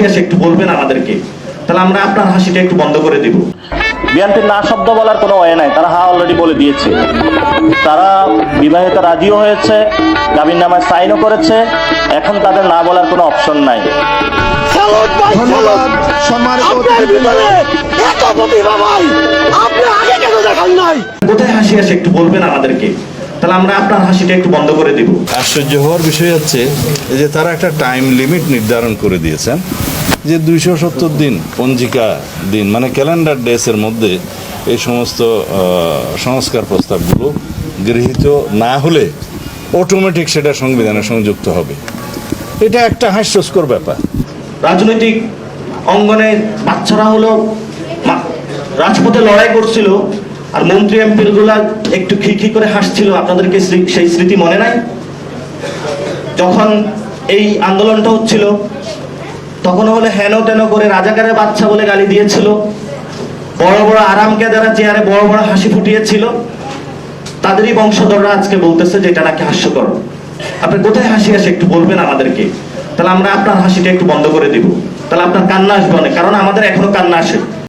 হাসি আসে একটু বলবেন আমাদেরকে। তাহলে আমরা আপনার হাসিটা একটু বন্ধ করে দিব। বিএনপির না শব্দ বলার কোনো ওয়ে নাই তারা হা অলরেডি বলে দিয়েছে। তারা বিবাহিত রাজিও হয়েছে জামিন নামায় সাইনও করেছে এখন তাদের না বলার কোনো অপশন নাই। কোথায় হাসি আসে একটু বলবেন আমাদেরকে। তাহলে আমরা আপনার হাসিটা একটু বন্ধ করে দিব। আশ্চর্য হওয়ার বিষয় হচ্ছে যে তারা একটা টাইম লিমিট নির্ধারণ করে দিয়েছেন যে দুইশো সত্তর দিন পঞ্জিকা দিন মানে ক্যালেন্ডার ডেসের মধ্যে এই সমস্ত সংস্কার প্রস্তাবগুলো গৃহীত না হলে অটোমেটিক সেটা সংবিধানের সংযুক্ত হবে। এটা একটা হাস্যস্কর ব্যাপার। রাজনৈতিক অঙ্গনে বাচ্চারা হলো রাজপথে লড়াই করছিল আর মন্ত্রী এমপি গুলা একটু খিখি করে হাসছিল। আপনাদেরকে সেই স্মৃতি মনে নাই? যখন এই আন্দোলনটা হচ্ছিল তখন হলে হেন তেন করে রাজাকারের বাচ্চা বলে গালি দিয়েছিল। বড় বড় আরামকে যারা চেয়ারে বড় বড় হাসি ফুটিয়েছিল, তাদেরই বংশধররা আজকে বলতেছে যে এটা নাকি হাস্যকর। আপনি কোথায় হাসি আসে একটু বলবেন আমাদেরকে? তাহলে আমরা আপনার হাসিটা একটু বন্ধ করে দিব। তাহলে আপনার কান্না আসবে অনেক, কারণ আমাদের এখনও কান্না আসে।